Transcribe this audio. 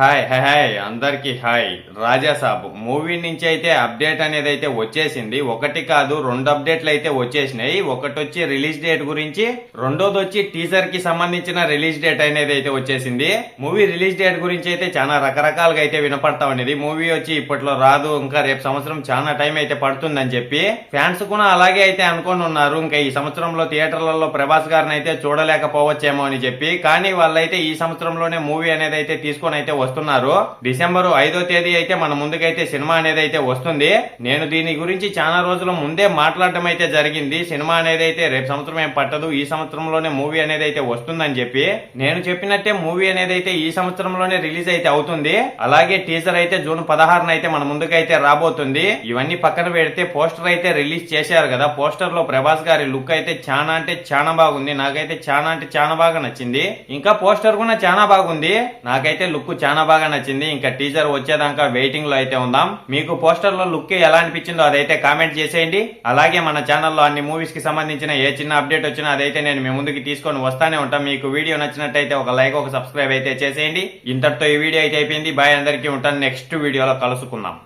Hi hi hi అందరికీ hi. Raja Saab movie నుంచి అయితే అప్డేట్ అనేది అయితే వచ్చేసింది. ఒకటి కాదు రెండు అప్డేట్లు అయితే వచ్చేసినాయి. ఒకటి వచ్చి రిలీజ్ డేట్ గురించి రెండోది వచ్చి టీజర్కి సంబంధించిన రిలీజ్ డేట్ అనేది అయితే వచ్చేసింది. మూవీ రిలీజ్ డేట్ గురించి అయితే చాలా రకరకాలుగా అయితే వినపడతా ఉండేది మూవీ వచ్చి ఇప్పట్లో రాదు ఇంకా రేపు సంవత్సరం చాలా టైం అయితే పడుతుందని చెప్పి ఫ్యాన్స్ కూడా అలాగే అయితే అనుకొని ఉన్నారు. ఇంకా ఈ సంవత్సరంలో థియేటర్లలో ప్రభాస్ గారిని అయితే చూడలేకపోవచ్చేమో అని చెప్పి. కానీ వాళ్ళైతే ఈ సంవత్సరంలోనే మూవీ అనేది అయితే తీసుకొని అయితే వస్తున్నారు. డిసెంబర్ ఐదో తేదీ అయితే మన ముందుకైతే సినిమా అనేది అయితే వస్తుంది. నేను దీని గురించి చాలా రోజుల ముందే మాట్లాడటం అయితే జరిగింది. సినిమా అనేది అయితే రేపు సంవత్సరం ఏం పట్టదు. ఈ సంవత్సరంలోనే మూవీ అనేది అయితే వస్తుందని చెప్పి నేను చెప్పినట్టే మూవీ అనేది అయితే ఈ సంవత్సరంలోనే రిలీజ్ అయితే అవుతుంది. అలాగే టీజర్ అయితే జూన్ పదహారున అయితే మన ముందుకైతే రాబోతుంది. ఇవన్నీ పక్కన పెడితే పోస్టర్ అయితే రిలీజ్ చేశారు కదా. పోస్టర్లో ప్రభాస్ గారి లుక్ అయితే చాలా అంటే చాలా బాగుంది. నాకైతే చాలా అంటే చాలా బాగా నచ్చింది. ఇంకా పోస్టర్ కూడా చాలా బాగుంది. నాకైతే లుక్ చాలా చాలా బాగా నచ్చింది. ఇంకా టీజర్ వచ్చేదాకా వెయిటింగ్లో అయితే ఉందాం. మీకు పోస్టర్లో లుక్ ఎలా అనిపించిందో అదైతే కామెంట్ చేసేయండి. అలాగే మన ఛానల్లో అన్ని మూవీస్కి సంబంధించిన ఏ చిన్న అప్డేట్ వచ్చినా అదైతే నేను మీ ముందుకి తీసుకొని వస్తానే ఉంటాం. మీకు వీడియో నచ్చినట్టయితే ఒక లైక్ ఒక సబ్స్క్రైబ్ అయితే చేసేయండి. ఇంతటితో ఈ వీడియో అయితే అయిపోయింది. బాయ్ అందరికీ ఉంటాను. నెక్స్ట్ వీడియోలో కలుసుకుందాం.